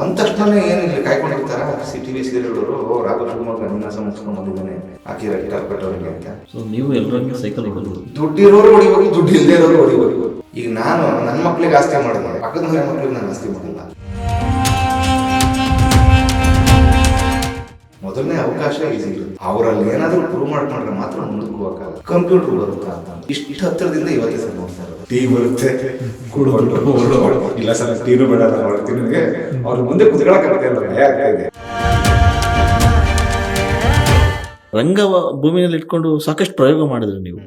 ಬಂದ ತಕ್ಷಣನೇ ಏನು ಇಲ್ಲಿ ಕಾಯ್ಕೊಂಡಿರ್ತಾರ? ಸಿ ಟಿ ವಿ ಸೀರಿಯಲ್ ಅವರು ರಾಘವ ಶಿವಮೊಗ್ಗ ವಿನ್ಯಾಸ ಮುಗಿಸ್ಕೊಂಡು ಬಂದಿದ್ದಾನೆ ಆಕಿರ ಅವರಿಗೆ ಅಂತ. ಸೊ ನೀವು ಎಲ್ಲರಂಗೆ ಸೈಕಲ್ ಹೊಡೆದ್ರು ದುಡ್ಡಿರೋರು ಹೊಡಿಬೋದು ದುಡ್ಡು ಇಲ್ಲದೆ ಇರೋರು ಹೊಡಿಬೇಕು ಈಗ ನಾನು ನನ್ನ ಮಕ್ಳಿಗೆ ಆಸ್ತಿ ಮಾಡಿದೆ ಪಕ್ಕದ ಮನೆ ಮಕ್ಕಳಿಗೆ ನಾನು ಆಸ್ತಿ ಮಾಡಿಲ್ಲ ಮೊದಲನೇ ಅವಕಾಶ ಈಸಿ ಇರುತ್ತೆ ಅವರಲ್ಲಿ ಏನಾದರೂ ಪ್ರೂವ್ ಮಾಡ್ಕೊಂಡ್ರೆ ಮಾತ್ರ ಮುಂದಕ್ಕೆ ಹೋಗಕ್ಕಾಗಲ್ಲ. ಕಂಪ್ಯೂಟರ್ ಬರುತ್ತಾ ಅಂತ ಇಷ್ಟು ಹತ್ತಿರದಿಂದ ಇವತ್ತೇ ಇರೋದು. ಟೀ ಬರುತ್ತೆ. ಕೂಡ್ಕೊಂಡು ಇಲ್ಲ ಸರ್ ಟೀನು ಬೇಡ ನಾನು ಮಾಡ್ತೀನಿ ನನಗೆ ಅವ್ರ ಮುಂದೆ ಕುತ್ಕೊಳಕ್ಕಾಗ್ತಾ ಇಲ್ಲ ಭಯ ಆಗ್ತಾ ಇದೆ. ರಂಗ ಭೂಮಿನಲ್ಲಿ ಇಟ್ಕೊಂಡು ಸಾಕಷ್ಟು ಪ್ರಯೋಗ ಮಾಡಿದ್ರಿ ನೀವು.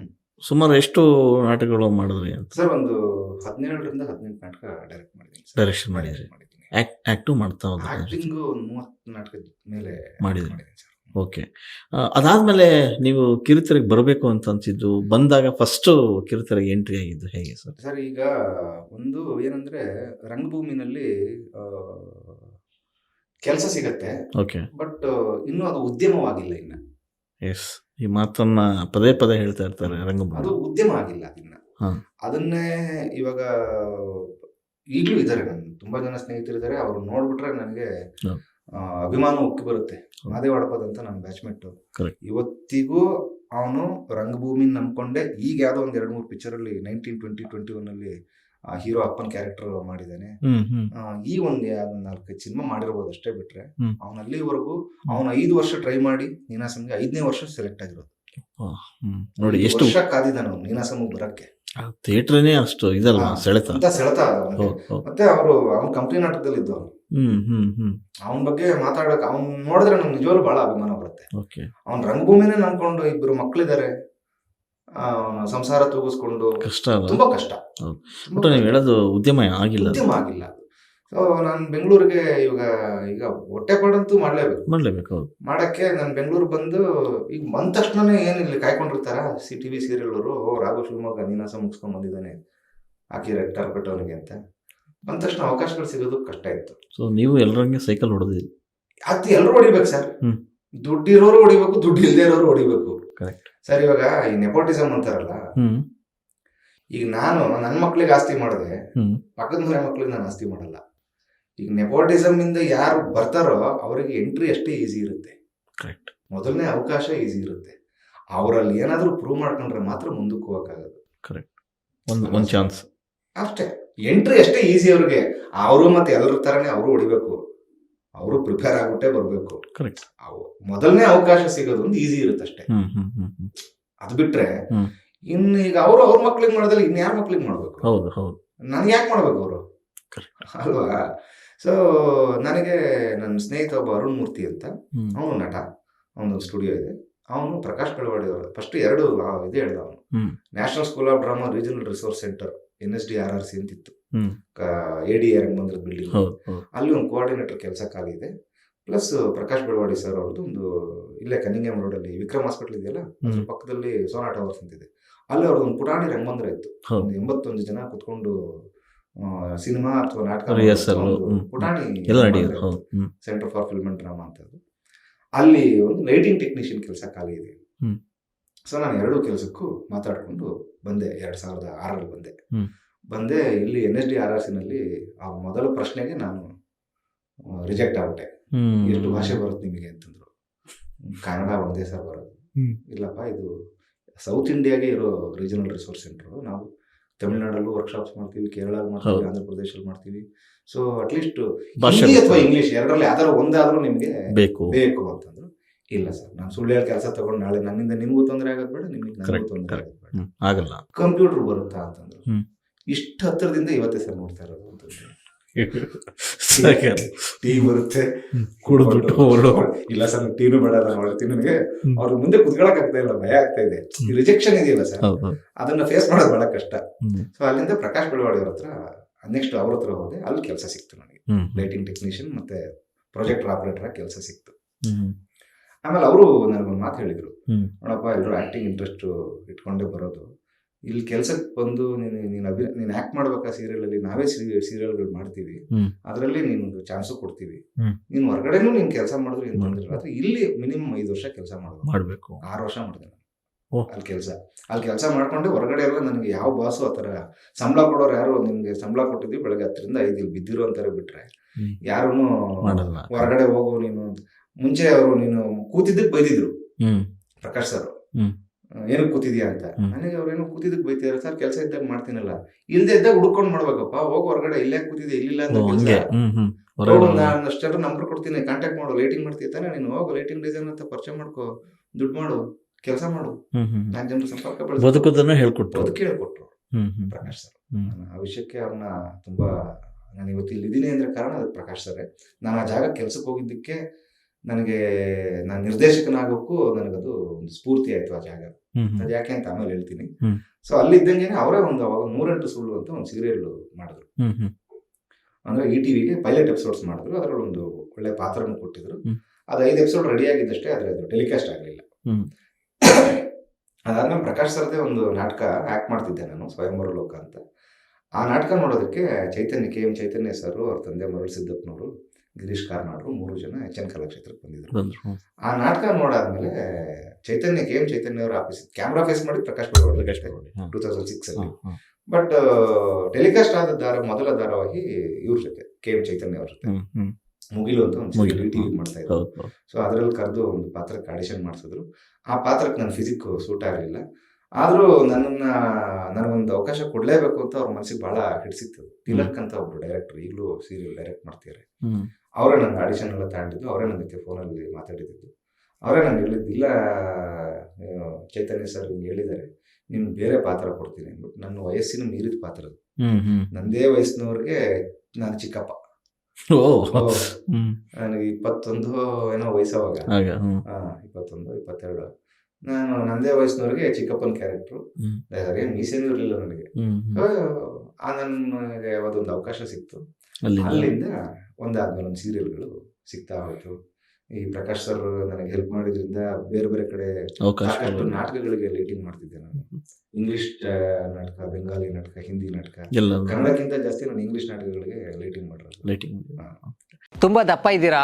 ಸುಮಾರು ಎಷ್ಟು ನಾಟಕಗಳು ಮಾಡಿದ್ರಿ ಅಂತ? ಸರ್ ಒಂದು ಹದಿನೇಳರಿಂದ ಹದಿನೆಂಟು ನಾಟಕ ಡೈರೆಕ್ಟ್ ಮಾಡಿದ್ರಿ ಡೈರೆಕ್ಷನ್ ಮಾಡಿದ್ರಿ. ಮಾಡಿದ್ದೀನಿ ಆಕ್ಟ್ ಆಕ್ಟು ಮಾಡ್ತಾ ಮೇಲೆ ಮಾಡಿದ್ರಿ. ಸರ್. ಓಕೆ. ಅದಾದ್ಮೇಲೆ ನೀವು ಕಿರುತೆರೆಗೆ ಬರಬೇಕು ಅಂತ ಅನ್ಸಿದ್ದು ಬಂದಾಗ ಫಸ್ಟ್ ಕಿರುತೆರೆಗೆ ಎಂಟ್ರಿ ಆಗಿದ್ದು ಹೇಗೆ ಸರ್? ಸರ್ ಈಗ ಒಂದು ಏನಂದ್ರೆ ರಂಗಭೂಮಿನಲ್ಲಿ ಕೆಲಸ ಸಿಗತ್ತೆ ಓಕೆ. ಬಟ್ ಇನ್ನೂ ಅದು ಉದ್ಯಮವಾಗಿಲ್ಲ ಇನ್ನ. ಎಸ್. ಈ ಮಾತನ್ನ ಪದೇ ಪದೇ ಹೇಳ್ತಾ ಇರ್ತಾರೆ ಅದು ರಂಗಭೂಮಿ. ಉದ್ಯಮ ಆಗಿಲ್ಲ ಇನ್ನ. ಹಾ. ಅದನ್ನೇ ಇವಾಗ ಈಗಲೂ ಇದ್ದಾರೆ ನನ್ನ ತುಂಬಾ ಜನ ಸ್ನೇಹಿತರಿದ್ದಾರೆ. ಅವ್ರು ನೋಡ್ಬಿಟ್ರೆ ನನಗೆ ಅಭಿಮಾನ ಉಕ್ಕಿ ಬರುತ್ತೆ. ಹಡಪದ್ ಅಂತ ನನ್ನ ಬ್ಯಾಚ್ಮೆಟ್. ಇವತ್ತಿಗೂ ಅವನು ರಂಗಭೂಮಿ ನಂಬ್ಕೊಂಡೆ ಈಗ ಯಾವ್ದೋ ಒಂದ್ ಎರಡ್ ಮೂರು ಪಿಕ್ಚರ್ ಅಲ್ಲಿ ನೈನ್ಟೀನ್ ಟ್ವೆಂಟಿ ಟ್ವೆಂಟಿ ಒನ್ ಅಲ್ಲಿ ಹೀರೋ ಅಪ್ಪನ್ ಕ್ಯಾರೆಕ್ಟರ್ ಮಾಡಿದ್ದಾನೆ. ಈ ಒಂದ್ ನಾಲ್ಕೈದು ಸಿನಿಮಾ ಮಾಡಿರ್ಬೋದು ಅಷ್ಟೇ ಬಿಟ್ರೆ. ಅವನಲ್ಲಿವರೆಗೂ ಅವನ ಐದು ವರ್ಷ ಟ್ರೈ ಮಾಡಿ ನೀನಾಸಮ್ಗೆ ಐದನೇ ವರ್ಷ ಸೆಲೆಕ್ಟ್ ಆಗಿರೋದು. ನೋಡಿ ಎಷ್ಟು ಕಾದಿದ್ದಾನೆ ಅವ್ನು ನೀನಾಸಮ್ ಬರಕ್ಕೆ. ಥಿಯೇಟ್ರನೇ ಅಷ್ಟು ಇದಲ್ವಾ. ಸೆಳೆತ. ಅಂತ ಸೆಳೆತ ಮತ್ತೆ ಅವರು ಅವ್ನ ಕಂಪ್ನಿ ನಾಟಕದಲ್ಲಿ ಇದ್ದರು ಹ್ಮ್ ಹ್ಮ್ ಹ್ಮ್. ಅವನ ಬಗ್ಗೆ ಮಾತಾಡಕ್ ಅವ್ನ್ ನೋಡಿದ್ರೆ ನಮ್ಗೆ ನಿಜವಾಗ್ಲೂ ಬಹಳ ಅಭಿಮಾನ ಬರುತ್ತೆ. ಓಕೆ. ಅವ್ನ ರಂಗಭೂಮಿನೇ ನಂಬ್ಕೊಂಡು ಇಬ್ರು ಮಕ್ಳಿದ್ದಾರೆ ಸಂಸಾರ ತೂಗಿಸ್ಕೊಂಡು ಕಷ್ಟ ತುಂಬಾ ಕಷ್ಟ. ಬಟ್ ನೀವು ಹೇಳೋದು ಉದ್ಯಮ ಆಗಿಲ್ಲ ಉದ್ಯಮ ಆಗಿಲ್ಲ ಸೊ ನಾನು ಬೆಂಗಳೂರಿಗೆ ಇವಾಗ ಈಗ ಹೊಟ್ಟೆ ಪಾಡಂತೂ ಮಾಡ್ಲೇಬೇಕು. ಮಾಡ್ಲೇಬೇಕು ಹೌದು. ಮಾಡಕ್ಕೆ ನಾನು ಬೆಂಗಳೂರು ಬಂದು ಈಗ ಬಂದ ತಕ್ಷಣನೇ ಏನು ಇಲ್ಲಿ ಕಾಯ್ಕೊಂಡಿರ್ತಾರ? ಸಿ ಟಿ ವಿ ಸೀರಿಯಲ್ ಅವರು ಓ ರಾಘು ಶಿವಮೊಗ್ಗ ನೀನಾಸ ಮುಗಿಸ್ಕೊಂಡ್ ಬಂದಿದ್ದಾನೆ ಆಕಿ ರೆಡ್ ಕಾರ್ಪೆಟ್ ಅವನಿಗೆ ಅಂತ. ಬಂದ ತಕ್ಷಣ ಅವಕಾಶಗಳು ಸಿಗೋದು ಕಷ್ಟ ಇತ್ತು. ಸೊ ನೀವು ಎಲ್ಲರಂಗೆ ಸೈಕಲ್ ಹೊಡೆದಿಲ್ಲ ಅದು ಎಲ್ಲರೂ ಹೊಡಿಬೇಕು ಸರ್. ದುಡ್ಡಿರೋರು ಹೊಡಿಬೇಕು ದುಡ್ಡು ಇಲ್ಲದೆ ಇರೋರು ಹೊಡಿಬೇಕು. ಸರ್ ಇವಾಗ ಈ ನೆಪೋಟಿಸಮ್ ಅಂತಾರಲ್ಲ? ಈಗ ನಾನು ನನ್ನ ಮಕ್ಳಿಗೆ ಆಸ್ತಿ ಮಾಡಿದೆ ಪಕ್ಕದ ಮನೆ ಮಕ್ಳಿಗೆ ನಾನು ಆಸ್ತಿ ಮಾಡಲ್ಲ. ಈಗ ನೆಪೋಟಿಸಮ್ ಇಂದ ಯಾರು ಬರ್ತಾರೋ ಅವರಿಗೆ ಎಂಟ್ರಿ ಅಷ್ಟೇ ಈಸಿ ಇರುತ್ತೆ. ಕರೆಕ್ಟ್ ಮೊದಲನೇ ಅವಕಾಶ ಈಸಿ ಇರುತ್ತೆ. ಅವರಲ್ಲಿ ಏನಾದರೂ ಪ್ರೂವ್ ಮಾಡ್ಕೊಂಡ್ರೆ ಮಾತ್ರ ಮುಂದಕ್ಕೆ ಹೋಗಕ್ಕಾಗೋದು ಒಂದು ಒಂದು ಚಾನ್ಸ್ ಅಷ್ಟೇ. ಎಂಟ್ರಿ ಅಷ್ಟೇ ಈಸಿ ಅವ್ರಿಗೆ. ಅವರು ಮತ್ತೆ ಎಲ್ಲರ ಥರನೇ ಅವರು ಹೊಡಿಬೇಕು. ಅವರು ಪ್ರಿಪೇರ್ ಆಗ್ಬಿಟ್ಟೆ ಬರಬೇಕು. ಕರೆಕ್ಟ್ ಮೊದಲನೇ ಅವಕಾಶ ಸಿಗೋದು ಒಂದು ಈಸಿ ಇರುತ್ತೆ ಅಷ್ಟೇ. ಅದು ಬಿಟ್ರೆ. ಇನ್ನು ಈಗ ಅವರು ಅವ್ರ ಮಕ್ಳಿಗೆ ಮಾಡೋದಲ್ಲಿ ಇನ್ಯಾರ ಮಕ್ಳಿಗೆ ಮಾಡ್ಬೇಕು? ಹೌದು ಹೌದು. ನನಗೆ ಯಾಕೆ ಮಾಡ್ಬೇಕು ಅವರು. ಅಲ್ವಾ? ಸೊ ನನಗೆ ನನ್ನ ಸ್ನೇಹಿತ ಒಬ್ಬ ಅರುಣ್ ಮೂರ್ತಿ ಅಂತ. ಅವನು ನಟ. ಅವನು ಸ್ಟುಡಿಯೋ ಇದೆ. ಅವನು ಪ್ರಕಾಶ್ ಬೆಳವಾಡಿ ಅವರು ಫಸ್ಟ್ ಎರಡು ಇದು ಹೇಳಿದ ಅವನು. National school of drama regional resource centre N S D R R C ಅಂತಿತ್ತು. ಎ ಡಿ ಆರ್ ಬಂದ್ರ ಬಿಲ್ಡಿಂಗ್ ಅಲ್ಲಿ. ಒಂದು ಕೋಆರ್ಡಿನೇಟರ್ ಕೆಲಸಕ್ಕಾಗಿದೆ. ಪ್ಲಸ್ ಪ್ರಕಾಶ್ ಬೆಳವಾಡಿ ಸರ್ ಅವ್ರದ್ದು ಒಂದು ಇಲ್ಲೇ ಕನಿಂಗಮ್ ರೋಡ್ ಅಲ್ಲಿ ವಿಕ್ರಮ್ ಹಾಸ್ಪಿಟಲ್ ಇದೆಯಲ್ಲ? ಅದ್ರ. ಪಕ್ಕದಲ್ಲಿ ಸೋನಾ ಟವರ್ಸ್ ಅಂತಿದೆ. ಅಲ್ಲಿ ಅವ್ರದ್ದು ಒಂದು ಪುಟಾಣಿ ರಂಗಮಂದಿರ ಇತ್ತು. ಒಂದು ಎಂಬತ್ತೊಂದು ಜನ ಕುತ್ಕೊಂಡು ಸಿನಿಮಾ ಅಥವಾ ನಾಟಕ ಪುಟಾಣಿ ಎಲ್ಲ ನಡೆಯೋದು centre for film and drama ಅಂತದ್ದು ಅಲ್ಲಿ ಒಂದು ಲೈಟಿಂಗ್ ಟೆಕ್ನಿಷಿಯನ್ ಕೆಲಸ ಖಾಲಿ ಇದೆ. ಸೊ ನಾನು ಎರಡು ಕೆಲಸಕ್ಕೂ ಮಾತಾಡಿಕೊಂಡು ಬಂದೆ ಎರಡು ಸಾವಿರದ ಆರಲ್ಲಿ ಬಂದೆ. ಬಂದೆ ಇಲ್ಲಿ N S D R R ಸಿನಲ್ಲಿ ಆ ಮೊದಲ ಪ್ರಶ್ನೆಗೆ ನಾನು ರಿಜೆಕ್ಟ್ ಆಗ್ಬಿಟ್ಟೆ. ಎಷ್ಟು ಭಾಷೆ ಬರುತ್ತೆ ನಿಮಗೆ ಅಂತಂದ್ರು. ಕನ್ನಡ ಒಂದೇ ಸರ್ ಬರೋದು. ಇಲ್ಲಪ್ಪ ಇದು ಸೌತ್ ಇಂಡಿಯಾಗೆ ಇರೋ ರೀಜನಲ್ ರಿಸೋರ್ಸ್ ಸೆಂಟರ್ ನಾವು ತಮಿಳ್ನಾಡಲ್ಲೂ ವರ್ಕ್ಶಾಪ್ಸ್ ಮಾಡ್ತೀವಿ ಕೇರಳ ಮಾಡ್ತೀವಿ. ಆಂಧ್ರ ಪ್ರದೇಶಲ್ಲಿ ಮಾಡ್ತೀವಿ. ಸೊ ಅಟ್ಲೀಸ್ಟ್ ಹಿಂದಿ ಅಥವಾ ಇಂಗ್ಲೀಷ್ ಎರಡರಲ್ಲಿ ಯಾವ್ದಾರು ಒಂದಾದ್ರೂ ನಿಮಗೆ ಬೇಕು. ಬೇಕು ಅಂತಂದ್ರು. ಇಲ್ಲ ಸರ್ ನಾನು ಸುಳ್ಳು ಹೇಳಿ ಕೆಲಸ ತಗೊಂಡು ನಾಳೆ ನನ್ನಿಂದ ನಿಮಗೂ ತೊಂದರೆ ಆಗೋದು ಬೇಡ ನಿಮಗೆ ತೊಂದರೆ. ಆಗೋದು ಆಗಲ್ಲ. ಕಂಪ್ಯೂಟರ್ ಬರುತ್ತಾ ಅಂತಂದ್ರು. ಇಷ್ಟು ಹತ್ತಿರದಿಂದ ಇವತ್ತೇ ಸರ್ ನೋಡ್ತಾ ಇರೋದು ಅಂತಂದ್ರೆ. ಟೀ ಬರುತ್ತೆ. ಕುಡಿದ್ಬಿಟ್ಟು ಹೊರಡು ಇಲ್ಲ ಸರ್ ಟೀನು ಬೇಡ ನಾನು ನನಗೆ. ಅವ್ರ ಮುಂದೆ ಕುತ್ಕೊಳಕ್ ಆಗ್ತಾ ಇಲ್ಲ ಭಯ ಆಗ್ತಾ ಇದೆ. ರಿಜೆಕ್ಷನ್ ಇದೆಯಲ್ಲ ಸರ್. ಅದನ್ನ ಫೇಸ್ ಮಾಡೋದು ಬಹಳ ಕಷ್ಟ. ಸೊ ಅಲ್ಲಿಂದ ಪ್ರಕಾಶ್ ಬೆಳವಾಡಿ ಅವ್ರ ಹತ್ರ ನೆಕ್ಸ್ಟ್ ಅವ್ರ ಹತ್ರ ಹೋದೆ ಅಲ್ಲಿ ಕೆಲಸ ಸಿಕ್ತು ನನಗೆ. ಲೈಟಿಂಗ್ ಟೆಕ್ನಿಷಿಯನ್ ಮತ್ತೆ ಪ್ರಾಜೆಕ್ಟರ್ ಆಪರೇಟರ್ ಕೆಲಸ ಸಿಕ್ತು. ಆಮೇಲೆ ಅವರು ನನಗೊಂದು ಮಾತು ಹೇಳಿದ್ರು. ನೋಡಪ್ಪ ಎಲ್ಲರೂ ಆಕ್ಟಿಂಗ್ ಇಂಟ್ರೆಸ್ಟ್ ಇಟ್ಕೊಂಡೇ ಬರೋದು. ಇಲ್ಲಿ ಕೆಲ್ಸಕ್ಕೆ ಬಂದು ನೀನು ನೀನು ಅಭಿ ನೀನು ಆಕ್ಟ್ ಮಾಡ್ಬೇಕಾ ಸೀರಿಯಲ್ ಅಲ್ಲಿ? ನಾವೇ ಸೀರಿಯಲ್ಗಳು ಮಾಡ್ತೀವಿ. ಅದರಲ್ಲಿ ನೀನು ಚಾನ್ಸು ಕೊಡ್ತೀವಿ. ನೀನು ಹೊರಗಡೆನೂ ನೀನು ಕೆಲಸ ಮಾಡಿದ್ರು ಏನು ಮಾಡಿದ್ರು ಇಲ್ಲ ಆದ್ರೆ ಇಲ್ಲಿ ಮಿನಿಮಮ್ ಐದು ವರ್ಷ ಕೆಲಸ ಮಾಡಬೇಕು. ಮಾಡಬೇಕು. ಆರು ವರ್ಷ ಮಾಡಿದೆ ನಾನು. ಅಲ್ಲಿ ಕೆಲಸ. ಅಲ್ಲಿ ಕೆಲಸ ಮಾಡ್ಕೊಂಡು ಹೊರಗಡೆ ಎಲ್ಲ ನನಗೆ ಯಾವ ಬಾಸು ಆ ಥರ ಸಂಬಳ ಕೊಡೋರು ಯಾರು ನಿಮಗೆ ಸಂಬಳ ಕೊಟ್ಟಿದ್ವಿ ಬೆಳಗ್ಗೆ ಹತ್ತರಿಂದ ಐದು ಇಲ್ಲಿ ಬಿದ್ದಿರೋ ಅಂತಾರೆ ಬಿಟ್ರೆ. ಯಾರೂ ಹೊರಗಡೆ ಹೋಗು ನೀನು ಮುಂಚೆ ಅವರು ನೀನು ಕೂತಿದ್ದಕ್ಕೆ ಬೈದಿದ್ರು. ಪ್ರಕಾಶ್ ಸರ್. ಏನಕ್ಕೆ ಕೂತಿದ್ಯಾ ಅಂತ. ನನಗೆ ಅವ್ರೇನೋ ಕೂತಿದ್ದಕ್ಕೆ ಬೈತಿದಾರೆ ಸರ್ ಕೆಲಸ ಇದ್ದಾಗ ಮಾಡ್ತೀನಲ್ಲ. ಇಲ್ದೇ ಇದ್ದಾಗ ಹುಡ್ಕೊಂಡು ಮಾಡ್ಬೇಕಪ್ಪ ಹೋಗಿ ಹೊರಗಡೆ ಇಲ್ಲೇ ಕೂತಿದ್ದೆ ಇಲ್ಲಿಲ್ಲ ಅಂತ ನಾನು ಅಷ್ಟೆಲ್ಲ ನಂಬರ್ ಕೊಡ್ತೀನಿ ಕಾಂಟ್ಯಾಕ್ಟ್ ಮಾಡು ಲೈಟಿಂಗ್ ಮಾಡ್ತೀಯ ತಾನೆ ನೀನು? ಹೋಗು ಲೈಟಿಂಗ್ ಡಿಸೈನ್ ಅಂತ ಪರಿಚಯ ಮಾಡ್ಕೋ ದುಡ್ಡು ಮಾಡು ಕೆಲಸ ಮಾಡು. ನಾಲ್ಕು ಜನರ ಸಂಪರ್ಕ. ಬದುಕೋದನ್ನ ಹೇಳ್ಕೊಟ್ರು. ಬದುಕು ಹೇಳ್ಕೊಟ್ರು ಪ್ರಕಾಶ್ ಸರ್. ಆ ವಿಷಯಕ್ಕೆ ಅವ್ರನ್ನ ತುಂಬಾ ನಾನು ಇವತ್ತು ಇಲ್ಲಿದ್ದೀನಿ ಅಂದ್ರೆ ಕಾರಣ ಅದಕ್ಕೆ ಪ್ರಕಾಶ್ ಸರ್. ನಾನು ಆ ಜಾಗ ಕೆಲ್ಸಕ್ಕೆ ಹೋಗಿದ್ದಕ್ಕೆ ನನಗೆ ನಾನು ನಿರ್ದೇಶಕನಾಗೋಕ್ಕೂ ನನಗದು ಒಂದು ಸ್ಫೂರ್ತಿ ಆಯ್ತು ಆ ಜಾಗ. ಅದು ಯಾಕೆ ಅಂತ ಆಮೇಲೆ ಹೇಳ್ತೀನಿ. ಸೊ ಅಲ್ಲಿದ್ದಂಗೆ ಅವರೇ ಒಂದು ಅವಾಗ ನೂರೆಂಟು ಸುಳ್ಳು ಅಂತ ಒಂದು ಸೀರಿಯಲ್ ಮಾಡಿದ್ರು. ಅಂದ್ರೆ ಇ ಟಿವಿಗೆ ಪೈಲಟ್ ಎಪಿಸೋಡ್ಸ್ ಮಾಡಿದ್ರು. ಅದರಲ್ಲಿ ಒಂದು ಒಳ್ಳೆ ಪಾತ್ರನೂ ಕೊಟ್ಟಿದ್ರು. ಅದು ಐದು ಎಪಿಸೋಡ್ ರೆಡಿ ಆಗಿದ್ದಷ್ಟೇ ಆದ್ರೆ ಅದು ಟೆಲಿಕಾಸ್ಟ್ ಆಗಲಿಲ್ಲ. ಅದಾದ್ಮೇಲೆ ಪ್ರಕಾಶ್ ಸರ್ದೇ ಒಂದು ನಾಟಕ ಆಕ್ಟ್ ಮಾಡ್ತಿದ್ದೆ ನಾನು ಸ್ವಯಂವರ ಲೋಕ ಅಂತ. ಆ ನಾಟಕ ನೋಡೋದಕ್ಕೆ Chaitanya K M Chaitanya sir ಅವ್ರ ತಂದೆ ಮರಳು ಸಿದ್ದಪ್ಪನವರು ಗಿರೀಶ್ ಕಾರ್ನಾಡ್ರು ಮೂರು ಜನ ಎಚ್ ಎನ್ ಕಲಾಕ್ಷೇತ್ರಕ್ಕೆ ಬಂದಿದ್ರು. ಆ ನಾಟಕ ನೋಡಾದ್ಮೇಲೆ ಚೈತನ್ಯ ಕೆ ಎಂ ಚೈತನ್ಯ ಅವರು ಆಫೀಸ್ ಕ್ಯಾಮ್ರಾ ಫೇಸ್ ಮಾಡಿ Prakash Prakash. Two thousand six ಅಲ್ಲಿ. ಬಟ್ ಟೆಲಿಕಾಸ್ಟ್ ಆದ ದಾರ ಮೊದಲ ಧಾರಾವಾಹಿ ಇವ್ರ ಜೊತೆ ಕೆ ಎಂ ಚೈತನ್ಯ ಅವ್ರ ಜೊತೆ. ಮುಗಿಲು ಅಂತ ಒಂದು ಟಿವಿ ಮಾಡ್ತಾ ಇದ್ರು. ಸೊ ಅದ್ರಲ್ಲಿ ಕರೆದು ಒಂದು ಪಾತ್ರಕ್ಕೆ ಆಡಿಷನ್ ಮಾಡಿಸಿದ್ರು. ಆ ಪಾತ್ರಕ್ಕೆ ನನ್ನ ಫಿಸಿಕ್ ಸೂಟ್ ಆಗಲಿಲ್ಲ. ಆದರೂ ನನ್ನನ್ನ ನನಗೊಂದು ಅವಕಾಶ ಕೊಡಲೇಬೇಕು ಅಂತ ಅವ್ರ ಮನಸ್ಸಿಗೆ ಬಹಳ ಹಿಡಿಸಿತ್ತು. ತಿಲಕ್ ಅಂತ ಒಬ್ರು ಡೈರೆಕ್ಟರ್ ಈಗಲೂ ಸೀರಿಯಲ್ ಡೈರೆಕ್ಟ್ ಮಾಡ್ತಿದ್ದಾರೆ ಅವರೇ ನನ್ನ ಆಡಿಷನ್ ಎಲ್ಲ ತಗೊಂಡಿದ್ದು ಅವರೇ ನನಗೆ ಫೋನಲ್ಲಿ ಮಾತಾಡಿದ್ದು. ಅವರೇ ನಾನು ಹೇಳಿದ್ದು ಇಲ್ಲ ಚೈತನ್ಯ ಸರ್ ಹಿಂಗೆ ಹೇಳಿದ್ದಾರೆ ನಿಮ್ಗೆ ಬೇರೆ ಪಾತ್ರ ಕೊಡ್ತೀನಿ ಅಂದ್ಬಿಟ್ಟು ನನ್ನ ವಯಸ್ಸಿನ ಮೀರಿದ ಪಾತ್ರ ಅದು. ನಂದೇ ವಯಸ್ಸಿನವ್ರಿಗೆ ನಾನು ಚಿಕ್ಕಪ್ಪ. ನನಗೆ ಇಪ್ಪತ್ತೊಂದು ಏನೋ ವಯಸ್ಸವಾಗ. ಇಪ್ಪತ್ತೊಂದು ಇಪ್ಪತ್ತೆರಡು. ನಾನು ನಂದೇ ವಯಸ್ಸಿನವ್ರಿಗೆ ಚಿಕ್ಕಪ್ಪನ ಕ್ಯಾರೆಕ್ಟ್ರು. ಏನು ಮೀಸೇನೂ ಇರಲಿಲ್ಲ ನನಗೆ. ಆ ನನಗೆ ಅದೊಂದು ಅವಕಾಶ ಸಿಕ್ತು. ಅಲ್ಲಿಂದ ಒಂದಾದ್ಮೇಲೆ ಒಂದು ಸೀರಿಯಲ್ಗಳು ಸಿಗ್ತಾ ಹೋಯ್ತು. ಈ ಪ್ರಕಾಶ್ ಸರ್ ನನಗೆ ಹೆಲ್ಪ್ ಮಾಡಿದ್ರಿಂದ ಬೇರೆ ಬೇರೆ ಕಡೆ ಅವಕಾಶ ಸಾಕಷ್ಟು ನಾಟಕಗಳಿಗೆ ಲೈಟಿಂಗ್ ಮಾಡ್ತಿದ್ದೆ ನಾನು. ಇಂಗ್ಲಿಷ್ ನಾಟಕ ಬೆಂಗಾಲಿ ನಾಟಕ ಹಿಂದಿ ನಾಟಕ. ಎಲ್ಲ ಕನ್ನಡಕ್ಕಿಂತ ಜಾಸ್ತಿ ನಾನು ಇಂಗ್ಲಿಷ್ ನಾಟಕಗಳಿಗೆ ಲೈಟಿಂಗ್ ಮಾಡಿರೋದು. ಲೈಟಿಂಗ್ ತುಂಬಾ ದಪ್ಪ ಇದ್ದೀರಾ?